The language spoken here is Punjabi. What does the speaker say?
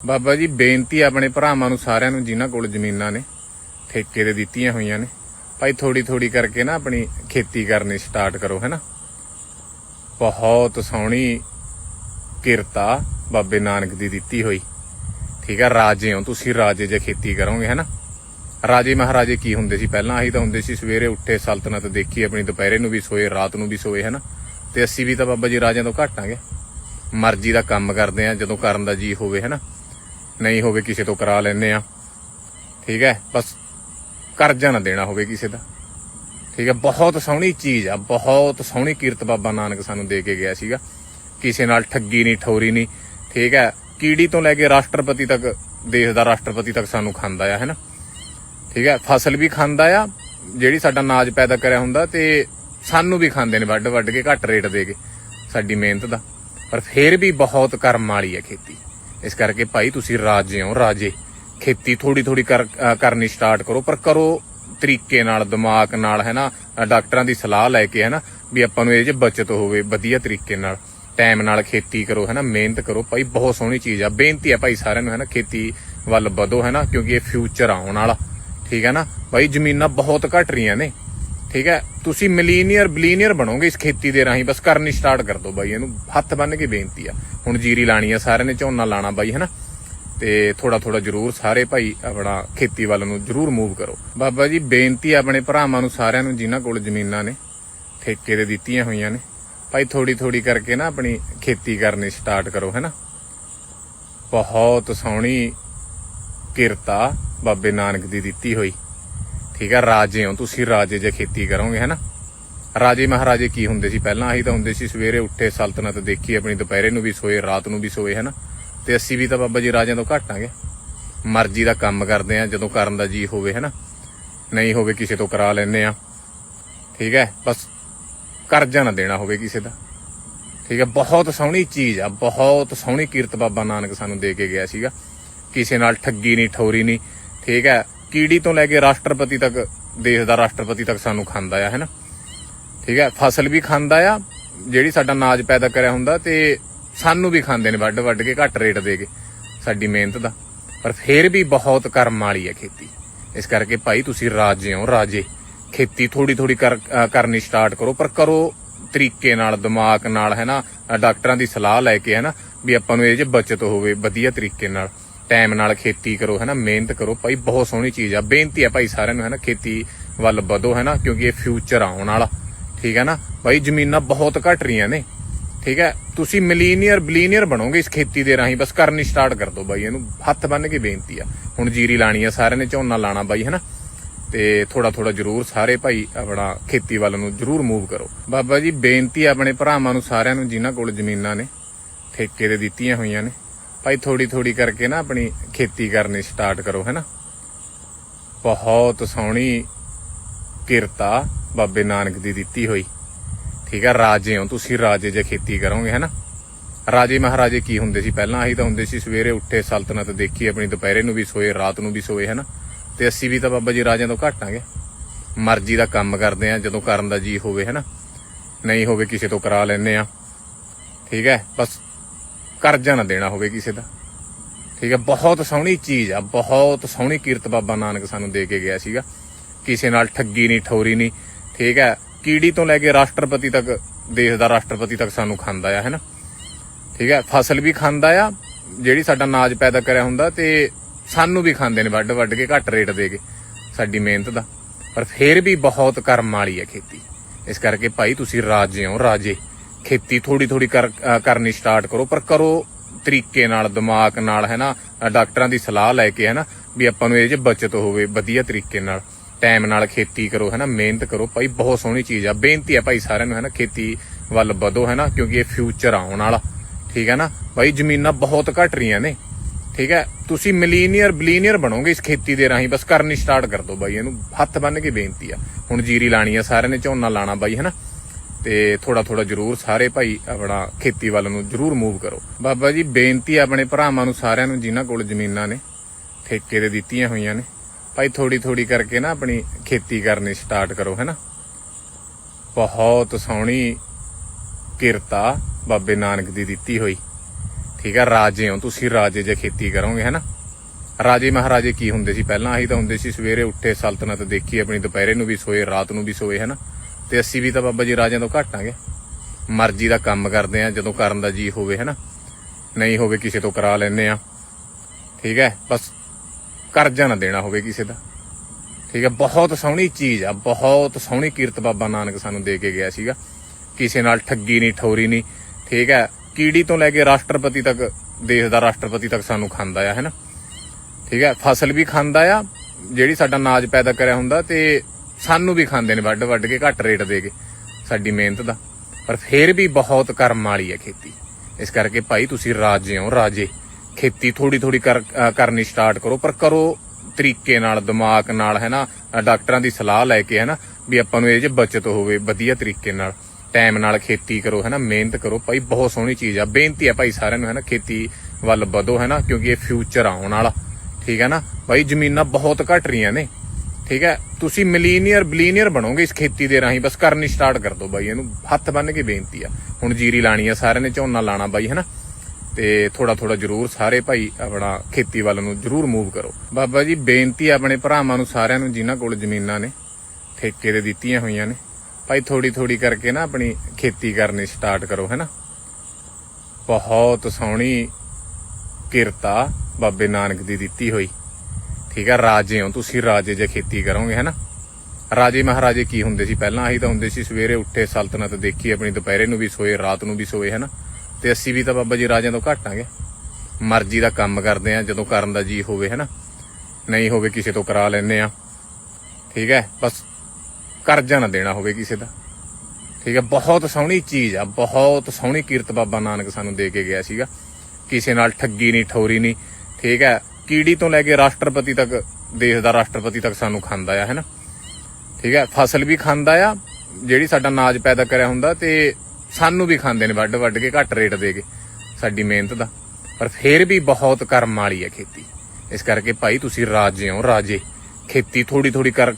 ਬਾਬਾ ਜੀ, ਬੇਨਤੀ ਆਪਣੇ ਭਰਾਵਾਂ ਨੂੰ ਸਾਰਿਆਂ ਨੂੰ, ਜਿਨ੍ਹਾਂ ਕੋਲ ਜ਼ਮੀਨਾਂ ਨੇ, ਠੇਕੇ ਦੇ ਦਿੱਤੀਆਂ ਹੋਈਆਂ ਨੇ, ਭਾਈ ਥੋੜੀ ਥੋੜੀ ਕਰਕੇ ਨਾ ਆਪਣੀ ਖੇਤੀ ਕਰਨੀ ਸਟਾਰਟ ਕਰੋ ਹੈਨਾ ਬਹੁਤ ਸੋਹਣੀ ਕਿਰਤਾ ਬਾਬੇ ਨਾਨਕ ਦੀ ਦਿੱਤੀ ਹੋਈ। ਠੀਕ ਹੈ ਰਾਜੇ ਹੋ ਤੁਸੀਂ, ਰਾਜੇ ਜੇ ਖੇਤੀ ਕਰੋਗੇ ਹੈਨਾ ਰਾਜੇ ਮਹਾਰਾਜੇ ਕੀ ਹੁੰਦੇ ਸੀ? ਪਹਿਲਾਂ ਆਹੀ ਤਾਂ ਹੁੰਦੇ ਸੀ, ਸਵੇਰੇ ਉੱਠੇ, ਸਲਤਨਤ ਦੇਖੀ, ਆਪਣੀ ਦੁਪਹਿਰੇ ਨੂੰ ਵੀ ਸੋਏ, ਰਾਤ ਨੂੰ ਵੀ ਸੋਏ ਹੈਨਾ ਤੇ ਅਸੀਂ ਵੀ ਤਾਂ ਬਾਬਾ ਜੀ ਰਾਜਿਆਂ ਤੋਂ ਘਟਾਂਗੇ ਮਰਜ਼ੀ ਦਾ ਕੰਮ ਕਰਦੇ ਆ, ਜਦੋਂ ਕਰਨ ਦਾ ਜੀ ਹੋਵੇ ਹੈਨਾ ਨਹੀਂ ਹੋਵੇ ਕਿਸੇ ਤੋਂ ਕਰਾ ਲੈਨੇ ਆ ਠੀਕ ਹੈ? ਬਸ ਕਰਜ਼ਾ ਨਾ ਦੇਣਾ ਹੋਵੇ ਕਿਸੇ ਦਾ। ਠੀਕ ਹੈ? ਬਹੁਤ ਸੋਹਣੀ ਚੀਜ਼ ਆ, ਬਹੁਤ ਸੋਹਣੀ ਕੀਰਤ ਬਾਬਾ ਨਾਨਕ ਸਾਨੂੰ ਦੇ ਕੇ ਗਿਆ ਸੀਗਾ। ਕਿਸੇ ਨਾਲ ਠੱਗੀ ਨਹੀਂ, ਠੋਰੀ ਨਹੀਂ। ਠੀਕ ਹੈ? ਕੀੜੀ ਤੋਂ ਲੈ ਕੇ ਰਾਸ਼ਟਰਪਤੀ ਤੱਕ, ਦੇਸ਼ ਦਾ ਰਾਸ਼ਟਰਪਤੀ ਤੱਕ ਸਾਨੂੰ ਖਾਂਦਾ ਆ, ਹੈਨਾ? ਠੀਕ ਹੈ? ਫਸਲ ਵੀ ਖਾਂਦਾ ਆ, ਜਿਹੜੀ ਸਾਡਾ ਨਾਜ ਪੈਦਾ ਕਰਿਆ ਹੁੰਦਾ ਤੇ ਸਾਨੂੰ ਵੀ ਖਾਂਦੇ ਨੇ ਵੱਡ ਵੱਡ ਕੇ, ਘੱਟ ਰੇਟ ਦੇ ਕੇ, ਸਾਡੀ ਮਿਹਨਤ ਦਾ। ਪਰ ਫੇਰ ਵੀ ਬਹੁਤ ਕਰਮ ਵਾਲੀ ਹੈ ਖੇਤੀ। ਇਸ ਕਰਕੇ ਭਾਈ ਤੁਸੀਂ ਰਾਜੇ ਹੋ, ਰਾਜੇ। ਖੇਤੀ ਥੋੜੀ ਥੋੜੀ ਕਰ ਕਰਨੀ ਸਟਾਰਟ ਕਰੋ, ਪਰ ਕਰੋ ਤਰੀਕੇ ਨਾਲ, ਦਿਮਾਗ ਨਾਲ, ਹੈ ਨਾ? ਡਾਕਟਰਾਂ ਦੀ ਸਲਾਹ ਲੈ ਕੇ, ਹੈ ਨਾ? ਵੀ ਆਪਾਂ ਨੂੰ ਇਹਦੇ 'ਚ ਬਚਤ ਹੋਵੇ, ਵਧੀਆ ਤਰੀਕੇ ਨਾਲ। ਟਾਈਮ ਨਾਲ ਖੇਤੀ ਕਰੋ, ਹੈ ਨਾ? ਮਿਹਨਤ ਕਰੋ। ਭਾਈ ਬਹੁਤ ਸੋਹਣੀ ਚੀਜ਼ ਆ। ਬੇਨਤੀ ਆ ਭਾਈ ਸਾਰਿਆਂ ਨੂੰ, ਹੈ ਨਾ? ਖੇਤੀ ਵੱਲ ਵਧੋ, ਹੈ ਨਾ? ਕਿਉਂਕਿ ਇਹ ਫਿਊਚਰ ਆਉਣ ਵਾਲਾ। ਠੀਕ ਹੈ ਨਾ? ਭਾਈ ਜ਼ਮੀਨਾਂ ਬਹੁਤ ਘਟ ਰਹੀਆਂ ਨੇ। ਠੀਕ ਹੈ? ਤੁਸੀਂ ਮਿਲੀਨੀਅਰ ਬਲੀਨੀਅਰ ਬਣੋਗੇ ਇਸ ਖੇਤੀ ਦੇ ਰਾਹੀਂ। ਬਸ ਕਰਨੀ ਸਟਾਰਟ ਕਰ ਦਿਓ ਬਾਈ, ਇਹਨੂੰ ਹੱਥ ਬੰਨ ਕੇ ਬੇਨਤੀ ਆ। ਹੁਣ ਜੀਰੀ ਲਾਣੀ ਆ, ਸਾਰਿਆਂ ਨੇ ਝੋਨਾ ਲਾਣਾ ਬਾਈ ਹੈ ਨਾ ਤੇ ਥੋੜਾ ਥੋੜਾ ਜਰੂਰ ਸਾਰੇ ਭਾਈ ਆਪਣਾ ਖੇਤੀ ਵੱਲ ਨੂੰ ਜਰੂਰ ਮੂਵ ਕਰੋ। ਬਾਬਾ ਜੀ, ਬੇਨਤੀ ਆਪਣੇ ਭਰਾਵਾਂ ਨੂੰ, ਸਾਰਿਆਂ ਨੂੰ, ਜਿਨ੍ਹਾਂ ਕੋਲ ਜ਼ਮੀਨਾਂ ਨੇ, ਠੇਕੇ ਦੇ ਦਿੱਤੀਆਂ ਹੋਈਆਂ ਨੇ। ਭਾਈ ਥੋੜੀ ਥੋੜੀ ਕਰਕੇ ਨਾ ਆਪਣੀ ਖੇਤੀ ਕਰਨੀ ਸਟਾਰਟ ਕਰੋ, ਹੈਨਾ? ਬਹੁਤ ਸੋਹਣੀ ਕਿਰਤਾ ਬਾਬੇ ਨਾਨਕ ਦੀ ਦਿੱਤੀ ਹੋਈ। ਠੀਕ ਹੈ, ਰਾਜੇ ਹੋ। ਤੁਸੀਂ ਰਾਜੇ ਜੇ ਖੇਤੀ ਕਰੋਗੇ, ਹੈਨਾ? ਰਾਜੇ ਮਹਾਰਾਜੇ ਕੀ ਹੁੰਦੇ ਸੀ? ਪਹਿਲਾਂ ਆਹੀ ਤਾਂ ਹੁੰਦੇ ਸੀ, ਸਵੇਰੇ ਉੱਠੇ, ਸਲਤਨਤ ਦੇਖੀ, ਆਪਣੀ ਦੁਪਹਿਰੇ ਨੂੰ ਵੀ ਸੋਏ, ਰਾਤ ਨੂੰ ਵੀ ਸੋਏ, ਹੈਨਾ? ਤੇ ਅਸੀਂ ਵੀ ਤਾਂ ਬਾਬਾ ਜੀ ਰਾਜਿਆਂ ਤੋਂ ਘਟਾਂਗੇ ਮਰਜ਼ੀ ਦਾ ਕੰਮ ਕਰਦੇ ਆ, ਜਦੋਂ ਕਰਨ ਦਾ ਜੀ ਹੋਵੇ, ਹੈਨਾ? ਨਹੀਂ ਹੋਵੇ ਕਿਸੇ ਤੋਂ ਕਰਾ ਲੈਨੇ ਆ। ਠੀਕ ਹੈ, ਬਸ ਕਰਜ਼ਾ ਨਾ ਦੇਣਾ ਹੋਵੇ ਕਿਸੇ ਦਾ। ਠੀਕ ਹੈ, ਬਹੁਤ ਸੋਹਣੀ ਚੀਜ਼ ਆ, ਬਹੁਤ ਸੋਹਣੀ ਕੀਰਤ ਬਾਬਾ ਨਾਨਕ ਸਾਨੂੰ ਦੇ ਕੇ ਗਿਆ ਸੀਗਾ। ਕਿਸੇ ਨਾਲ ਠੱਗੀ ਨਹੀਂ, ਠੋਰੀ ਨਹੀਂ। ਠੀਕ ਹੈ ਕੀੜੀ ਤੋਂ ਲੈ ਕੇ ਰਾਸ਼ਟਰਪਤੀ ਤੱਕ, ਦੇਸ਼ ਦਾ ਰਾਸ਼ਟਰਪਤੀ ਤੱਕ ਸਾਨੂੰ ਖਾਂਦਾ ਆ ਹੈਨਾ ਠੀਕ ਹੈ ਫਸਲ ਵੀ ਖਾਂਦਾ ਆ, ਜਿਹੜੀ ਸਾਡਾ ਨਾਜ ਪੈਦਾ ਕਰਿਆ ਹੁੰਦਾ ਤੇ ਸਾਨੂੰ ਵੀ ਖਾਂਦੇ ਨੇ ਵੱਡ ਵੱਡ ਕੇ, ਘੱਟ ਰੇਟ ਦੇ ਕੇ, ਸਾਡੀ ਮਿਹਨਤ ਦਾ। ਪਰ ਫੇਰ ਵੀ ਬਹੁਤ ਕਰਮ ਵਾਲੀ ਹੈ ਖੇਤੀ। ਇਸ ਕਰਕੇ ਭਾਈ ਤੁਸੀਂ ਰਾਜੇ ਹੋ, ਰਾਜੇ। ਖੇਤੀ ਥੋੜੀ ਥੋੜੀ ਕਰ ਕਰਨੀ ਸਟਾਰਟ ਕਰੋ, ਪਰ ਕਰੋ ਤਰੀਕੇ ਨਾਲ, ਦਿਮਾਗ ਨਾਲ ਹੈਨਾ ਡਾਕਟਰਾਂ ਦੀ ਸਲਾਹ ਲੈ ਕੇ, ਹੈ ਨਾ? ਵੀ ਆਪਾਂ ਨੂੰ ਇਹ 'ਚ ਬਚਤ ਹੋਵੇ, ਵਧੀਆ ਤਰੀਕੇ ਨਾਲ। ਟਾਈਮ ਨਾਲ ਖੇਤੀ ਕਰੋ, ਹੈਨਾ, ਮਿਹਨਤ ਕਰੋ। ਭਾਈ, ਬਹੁਤ ਸੋਹਣੀ ਚੀਜ਼ ਆ। ਬੇਨਤੀ ਆ ਭਾਈ ਸਾਰਿਆਂ ਨੂੰ ਹੈ ਖੇਤੀ ਵੱਲ ਵਧੋ ਹੈ ਨਾ ਕਿਉਂਕਿ ਇਹ ਫਿਊਚਰ ਆਉਣ ਵਾਲਾ। ਠੀਕ ਹੈ ਨਾ? ਭਾਈ, ਜ਼ਮੀਨਾਂ ਬਹੁਤ ਘਟ ਰਹੀਆਂ ਨੇ। ਠੀਕ ਹੈ ਤੁਸੀਂ ਮਿਲੀਨੀਅਰ ਬਲੀਨੀਅਰ ਬਣੋਗੇ ਇਸ ਖੇਤੀ ਦੇ ਰਾਹੀਂ, ਬਸ ਕਰਨੀ ਸਟਾਰਟ ਕਰ ਦਿਓ ਬਾਈ। ਇਹਨੂੰ ਹੱਥ ਬੰਨ ਕੇ ਬੇਨਤੀ ਆ। ਹੁਣ ਜੀਰੀ ਲਾਣੀ ਆ, ਸਾਰਿਆਂ ਨੇ ਝੋਨਾ ਲਾਣਾ ਬਾਈ, ਹੈਨਾ? ਤੇ ਥੋੜਾ ਥੋੜਾ ਜਰੂਰ ਸਾਰੇ ਭਾਈ ਆਪਣਾ ਖੇਤੀ ਵੱਲ ਨੂੰ ਜਰੂਰ ਮੂਵ ਕਰੋ। ਬਾਬਾ ਜੀ, ਬੇਨਤੀ ਆ ਆਪਣੇ ਭਰਾਵਾਂ ਨੂੰ, ਸਾਰਿਆਂ ਨੂੰ, ਜਿਨ੍ਹਾਂ ਕੋਲ ਜ਼ਮੀਨਾਂ ਨੇ, ਠੇਕੇ ਦੇ ਦਿੱਤੀਆਂ ਹੋਈਆਂ ਨੇ। ਭਾਈ ਥੋੜੀ ਥੋੜੀ ਕਰਕੇ ਨਾ ਆਪਣੀ ਖੇਤੀ ਕਰਨੀ ਸਟਾਰਟ ਕਰੋ, ਹੈਨਾ? ਬਹੁਤ ਸੋਹਣੀ ਕਿਰਤਾ ਬਾਬੇ ਨਾਨਕ ਦੀ ਦਿੱਤੀ ਹੋਈ। ਠੀਕ ਹੈ ਰਾਜੇ ਹੋ, ਤੁਸੀਂ ਰਾਜੇ ਜੇ ਖੇਤੀ ਕਰੋਗੇ, ਹੈਨਾ? ਰਾਜੇ ਮਹਾਰਾਜੇ ਕੀ ਹੁੰਦੇ ਸੀ? ਪਹਿਲਾਂ ਆਹੀ ਤਾਂ ਹੁੰਦੇ ਸੀ, ਸਵੇਰੇ ਉੱਠੇ, ਸਲਤਨਤ ਦੇਖੀ, ਆਪਣੀ ਦੁਪਹਿਰੇ ਨੂੰ ਵੀ ਸੋਏ, ਰਾਤ ਨੂੰ ਵੀ ਸੋਏ, ਹੈਨਾ? ਤੇ ਅਸੀਂ ਵੀ ਤਾਂ ਬਾਬਾ ਜੀ ਰਾਜਿਆਂ ਤੋਂ ਘਟਾਂਗੇ ਮਰਜ਼ੀ ਦਾ ਕੰਮ ਕਰਦੇ ਆ, ਜਦੋਂ ਕਰਨ ਦਾ ਜੀ ਹੋਵੇ, ਹੈਨਾ? ਨਹੀਂ ਹੋਵੇ, ਕਿਸੇ ਤੋਂ ਕਰਾ ਲੈਨੇ ਆ। ਠੀਕ ਹੈ, ਬਸ ਕਰਜ਼ਾ ਨਾ ਦੇਣਾ ਹੋਵੇ ਕਿਸੇ ਦਾ। ਠੀਕ ਹੈ, ਬਹੁਤ ਸੋਹਣੀ ਚੀਜ਼ ਆ, ਬਹੁਤ ਸੋਹਣੀ ਕੀਰਤ ਬਾਬਾ ਨਾਨਕ ਸਾਨੂੰ ਦੇ ਕੇ ਗਿਆ ਸੀਗਾ। ਕਿਸੇ ਨਾਲ ਠੱਗੀ ਨਹੀਂ, ਠੋਰੀ ਨਹੀਂ। ਠੀਕ ਹੈ, ਕੀੜੀ ਤੋਂ ਲੈ ਕੇ ਰਾਸ਼ਟਰਪਤੀ ਤੱਕ, ਦੇਸ਼ ਦਾ ਰਾਸ਼ਟਰਪਤੀ ਤੱਕ ਸਾਨੂੰ ਖਾਂਦਾ ਆ, ਹੈਨਾ? ਠੀਕ ਹੈ, ਫਸਲ ਵੀ ਖਾਂਦਾ ਆ, ਜਿਹੜੀ ਸਾਡਾ ਨਾਜ ਪੈਦਾ ਕਰਿਆ ਹੁੰਦਾ ਤੇ ਸਾਨੂੰ ਵੀ ਖਾਂਦੇ ਨੇ ਵੱਡ ਵੱਡ ਕੇ, ਘੱਟ ਰੇਟ ਦੇ ਕੇ, ਸਾਡੀ ਮਿਹਨਤ ਦਾ। ਪਰ ਫੇਰ ਵੀ ਬਹੁਤ ਕਰਮ ਵਾਲੀ ਹੈ ਖੇਤੀ। ਇਸ ਕਰਕੇ ਭਾਈ ਤੁਸੀਂ ਰਾਜੇ ਹੋ, ਰਾਜੇ। ਖੇਤੀ ਥੋੜੀ ਥੋੜੀ ਕਰ ਕਰਨੀ ਸਟਾਰਟ ਕਰੋ, ਪਰ ਕਰੋ ਤਰੀਕੇ ਨਾਲ, ਦਿਮਾਗ ਨਾਲ, ਹੈ ਨਾ? ਡਾਕਟਰਾਂ ਦੀ ਸਲਾਹ ਲੈ ਕੇ, ਹੈ ਨਾ? ਵੀ ਆਪਾਂ ਨੂੰ ਇਹ 'ਚ ਬਚਤ ਹੋਵੇ, ਵਧੀਆ ਤਰੀਕੇ ਨਾਲ। ਟਾਈਮ ਨਾਲ ਖੇਤੀ ਕਰੋ, ਹੈ ਨਾ? ਮਿਹਨਤ ਕਰੋ। ਭਾਈ, ਬਹੁਤ ਸੋਹਣੀ ਚੀਜ਼ ਆ। ਬੇਨਤੀ ਆ ਭਾਈ ਸਾਰਿਆਂ ਨੂੰ, ਹੈ ਨਾ? ਖੇਤੀ ਵੱਲ ਵਧੋ, ਹੈ ਨਾ? ਕਿਉਂਕਿ ਇਹ ਫਿਊਚਰ ਆਉਣ ਵਾਲਾ। ਠੀਕ ਹੈ ਨਾ? ਭਾਈ, ਜ਼ਮੀਨਾਂ ਬਹੁਤ ਘਟ ਰਹੀਆਂ ਨੇ। ਠੀਕ ਹੈ? ਤੁਸੀਂ ਮਿਲੀਨੀਅਰ ਬਲੀਨੀਅਰ ਬਣੋਗੇ ਇਸ ਖੇਤੀ ਦੇ ਰਾਹੀਂ, ਬਸ ਕਰਨੀ ਸਟਾਰਟ ਕਰ ਦਿਓ ਬਾਈ। ਇਹਨੂੰ ਹੱਥ ਬੰਨ ਕੇ ਬੇਨਤੀ ਆ। ਹੁਣ ਜੀਰੀ ਲਾਣੀ ਆ, ਸਾਰਿਆਂ ਨੇ ਝੋਨਾ ਲਾਣਾ ਬਾਈ ਹੈਨਾ ਤੇ ਥੋੜਾ ਥੋੜਾ ਜਰੂਰ ਸਾਰੇ ਭਾਈ ਆਪਣਾ ਖੇਤੀ ਵੱਲ ਨੂੰ ਜਰੂਰ ਮੂਵ ਕਰੋ। ਬਾਬਾ ਜੀ, ਬੇਨਤੀ ਆਪਣੇ ਭਰਾਵਾਂ ਨੂੰ ਸਾਰਿਆਂ ਨੂੰ, ਜਿਨ੍ਹਾਂ ਕੋਲ ਜ਼ਮੀਨਾਂ ਨੇ, ਠੇਕੇ ਦੇ ਦਿੱਤੀਆਂ ਹੋਈਆਂ ਨੇ, ਭਾਈ ਥੋੜੀ ਥੋੜੀ ਕਰਕੇ ਨਾ ਆਪਣੀ ਖੇਤੀ ਕਰਨੀ ਸਟਾਰਟ ਕਰੋ ਹੈਨਾ ਬਹੁਤ ਸੋਹਣੀ ਕਿਰਤਾ ਬਾਬੇ ਨਾਨਕ ਦੀ ਦਿੱਤੀ ਹੋਈ। ਠੀਕ ਹੈ ਰਾਜੇ ਹੋ, ਤੁਸੀਂ ਰਾਜੇ ਜੇ ਖੇਤੀ ਕਰੋਗੇ ਹੈਨਾ ਰਾਜੇ ਮਹਾਰਾਜੇ ਕੀ ਹੁੰਦੇ ਸੀ? ਪਹਿਲਾਂ ਆਹੀ ਤਾਂ ਹੁੰਦੇ ਸੀ, ਸਵੇਰੇ ਉੱਠੇ, ਸਲਤਨਤ ਦੇਖੀ, ਆਪਣੀ ਦੁਪਹਿਰੇ ਨੂੰ ਵੀ ਸੋਏ, ਰਾਤ ਨੂੰ ਵੀ ਸੋਏ ਹੈਨਾ ਤੇ ਅਸੀਂ ਵੀ ਤਾਂ ਬਾਬਾ ਜੀ ਰਾਜਿਆਂ ਤੋਂ ਘਟਾਂਗੇ ਮਰਜ਼ੀ ਦਾ ਕੰਮ ਕਰਦੇ ਆ, ਜਦੋਂ ਕਰਨ ਦਾ ਜੀ ਹੋਵੇ, ਹੈਨਾ। ਨਹੀਂ ਹੋਵੇ ਕਿਸੇ ਤੋਂ ਕਰਾ ਲੈਨੇ ਆ। ਠੀਕ ਹੈ, ਬਸ ਕਰਜ਼ਾ ਨਾ ਦੇਣਾ ਹੋਵੇ ਕਿਸੇ ਦਾ। ਠੀਕ ਹੈ, ਬਹੁਤ ਸੋਹਣੀ ਚੀਜ਼ ਆ, ਬਹੁਤ ਸੋਹਣੀ ਕੀਰਤ ਬਾਬਾ ਨਾਨਕ ਸਾਨੂੰ ਦੇ ਕੇ ਗਿਆ ਸੀਗਾ। ਕਿਸੇ ਨਾਲ ਠੱਗੀ ਨਹੀਂ, ਠੋਰੀ ਨਹੀਂ। ਠੀਕ ਹੈ, ਕੀੜੀ ਤੋਂ ਲੈ ਕੇ ਰਾਸ਼ਟਰਪਤੀ ਤੱਕ, ਦੇਸ਼ ਦਾ ਰਾਸ਼ਟਰਪਤੀ ਤੱਕ ਸਾਨੂੰ ਖਾਂਦਾ ਆ, ਹੈਨਾ। ਠੀਕ ਹੈ, ਫਸਲ ਵੀ ਖਾਂਦਾ ਆ, ਜਿਹੜੀ ਸਾਡਾ ਅਨਾਜ ਪੈਦਾ ਕਰਿਆ ਹੁੰਦਾ ਤੇ ਸਾਨੂੰ ਵੀ ਖਾਂਦੇ ਨੇ ਵੱਡ ਵੱਡ ਕੇ, ਘੱਟ ਰੇਟ ਦੇ ਕੇ, ਸਾਡੀ ਮਿਹਨਤ ਦਾ। ਪਰ ਫੇਰ ਵੀ ਬਹੁਤ ਕਰਮ ਵਾਲੀ ਹੈ ਖੇਤੀ। ਇਸ ਕਰਕੇ ਭਾਈ ਤੁਸੀਂ ਰਾਜੇ ਹੋ, ਰਾਜੇ। ਖੇਤੀ ਥੋੜੀ ਥੋੜੀ ਕਰ ਕਰਨੀ ਸਟਾਰਟ ਕਰੋ, ਪਰ ਕਰੋ ਤਰੀਕੇ ਨਾਲ, ਦਿਮਾਗ ਨਾਲ, ਹੈ ਨਾ? ਡਾਕਟਰਾਂ ਦੀ ਸਲਾਹ ਲੈ ਕੇ, ਹੈ ਨਾ? ਵੀ ਆਪਾਂ ਨੂੰ ਇਹਦੇ 'ਚ ਬਚਤ ਹੋਵੇ, ਵਧੀਆ ਤਰੀਕੇ ਨਾਲ। ਟਾਈਮ ਨਾਲ ਖੇਤੀ ਕਰੋ, ਹੈ ਨਾ? ਮਿਹਨਤ ਕਰੋ। ਭਾਈ ਬਹੁਤ ਸੋਹਣੀ ਚੀਜ਼ ਆ। ਬੇਨਤੀ ਆ ਭਾਈ ਸਾਰਿਆਂ ਨੂੰ, ਹੈ ਨਾ? ਖੇਤੀ ਵੱਲ ਵਧੋ, ਹੈ ਨਾ? ਕਿਉਂਕਿ ਇਹ ਫਿਊਚਰ ਆਉਣ ਵਾਲਾ। ਠੀਕ ਹੈ ਨਾ? ਭਾਈ ਜ਼ਮੀਨਾਂ ਬਹੁਤ ਘਟ ਰਹੀਆਂ ਨੇ। ਠੀਕ ਹੈ? ਤੁਸੀਂ ਮਿਲੀਨੀਅਰ ਬਲੀਨੀਅਰ ਬਣੋਗੇ ਇਸ ਖੇਤੀ ਦੇ ਰਾਹੀਂ। ਬਸ ਕਰਨੀ ਸਟਾਰਟ ਕਰ ਦਿਓ ਬਾਈ, ਇਹਨੂੰ ਹੱਥ ਬੰਨ ਕੇ ਬੇਨਤੀ ਆ। ਹੁਣ ਜੀਰੀ ਲਾਣੀ ਆ, ਸਾਰਿਆਂ ਨੇ ਝੋਨਾ ਲਾਣਾ ਬਾਈ, ਹੈਨਾ? ਤੇ ਥੋੜਾ ਥੋੜਾ ਜਰੂਰ ਸਾਰੇ ਭਾਈ ਆਪਣਾ ਖੇਤੀ ਵੱਲ ਨੂੰ ਜਰੂਰ ਮੂਵ ਕਰੋ। ਬਾਬਾ ਜੀ, ਬੇਨਤੀ ਆਪਣੇ ਭਰਾਵਾਂ ਨੂੰ, ਸਾਰਿਆਂ ਨੂੰ, ਜਿਨ੍ਹਾਂ ਕੋਲ ਜ਼ਮੀਨਾਂ ਨੇ, ਠੇਕੇ ਦੇ ਦਿੱਤੀਆਂ ਹੋਈਆਂ ਨੇ। ਭਾਈ ਥੋੜੀ ਥੋੜੀ ਕਰਕੇ ਨਾ ਆਪਣੀ ਖੇਤੀ ਕਰਨੀ ਸਟਾਰਟ ਕਰੋ, ਹੈਨਾ? ਬਹੁਤ ਸੋਹਣੀ ਕਿਰਤਾ ਬਾਬੇ ਨਾਨਕ ਦੀ ਦਿੱਤੀ ਹੋਈ। ਠੀਕ ਹੈ ਰਾਜੇ ਹੋ, ਤੁਸੀਂ ਰਾਜੇ ਜੇ ਖੇਤੀ ਕਰੋਗੇ, ਹੈਨਾ? ਰਾਜੇ ਮਹਾਰਾਜੇ ਕੀ ਹੁੰਦੇ ਸੀ? ਪਹਿਲਾਂ ਆਹੀ ਤਾਂ ਹੁੰਦੇ ਸੀ, ਸਵੇਰੇ ਉੱਠੇ, ਸਲਤਨਤ ਦੇਖੀ, ਆਪਣੀ ਦੁਪਹਿਰੇ ਨੂੰ ਵੀ ਸੋਏ, ਰਾਤ ਨੂੰ ਵੀ ਸੋਏ, ਹੈਨਾ? ਤੇ ਅਸੀਂ ਵੀ ਤਾਂ ਬਾਬਾ ਜੀ ਰਾਜਿਆਂ ਤੋਂ ਘਟਾਂਗੇ ਮਰਜ਼ੀ ਦਾ ਕੰਮ ਕਰਦੇ ਆ, ਜਦੋਂ ਕਰਨ ਦਾ ਜੀ ਹੋਵੇ, ਹੈਨਾ? ਨਹੀਂ ਹੋਵੇ, ਕਿਸੇ ਤੋਂ ਕਰਾ ਲੈਨੇ ਆ। ਠੀਕ ਹੈ, ਬਸ ਕਰਜ਼ਾ ਨਾ ਦੇਣਾ ਹੋਵੇ ਕਿਸੇ ਦਾ। ਠੀਕ ਹੈ, ਬਹੁਤ ਸੋਹਣੀ ਚੀਜ਼ ਆ, ਬਹੁਤ ਸੋਹਣੀ ਕੀਰਤ ਬਾਬਾ ਨਾਨਕ ਸਾਨੂੰ ਦੇ ਕੇ ਗਿਆ ਸੀਗਾ। ਕਿਸੇ ਨਾਲ ਠੱਗੀ ਨਹੀਂ, ਠੋਰੀ ਨਹੀਂ। ਠੀਕ ਹੈ ਕੀੜੀ ਤੋਂ ਲੈ ਕੇ ਰਾਸ਼ਟਰਪਤੀ ਤੱਕ, ਦੇਸ਼ ਦਾ ਰਾਸ਼ਟਰਪਤੀ ਤੱਕ ਸਾਨੂੰ ਖਾਂਦਾ ਆ, ਹੈਨਾ? ਠੀਕ ਹੈ ਫਸਲ ਵੀ ਖਾਂਦਾ ਆ, ਜਿਹੜੀ ਸਾਡਾ ਨਾਜ ਪੈਦਾ ਕਰਿਆ ਹੁੰਦਾ ਤੇ ਸਾਨੂੰ ਵੀ ਖਾਂਦੇ ਨੇ ਵੱਡ ਵੱਡ ਕੇ, ਘੱਟ ਰੇਟ ਦੇ ਕੇ, ਸਾਡੀ ਮਿਹਨਤ ਦਾ। ਪਰ ਫੇਰ ਵੀ ਬਹੁਤ ਕਰਮ ਵਾਲੀ ਹੈ ਖੇਤੀ। ਇਸ ਕਰਕੇ ਭਾਈ ਤੁਸੀਂ ਰਾਜੇ ਹੋ, ਰਾਜੇ। ਖੇਤੀ ਥੋੜੀ ਥੋੜੀ ਕਰ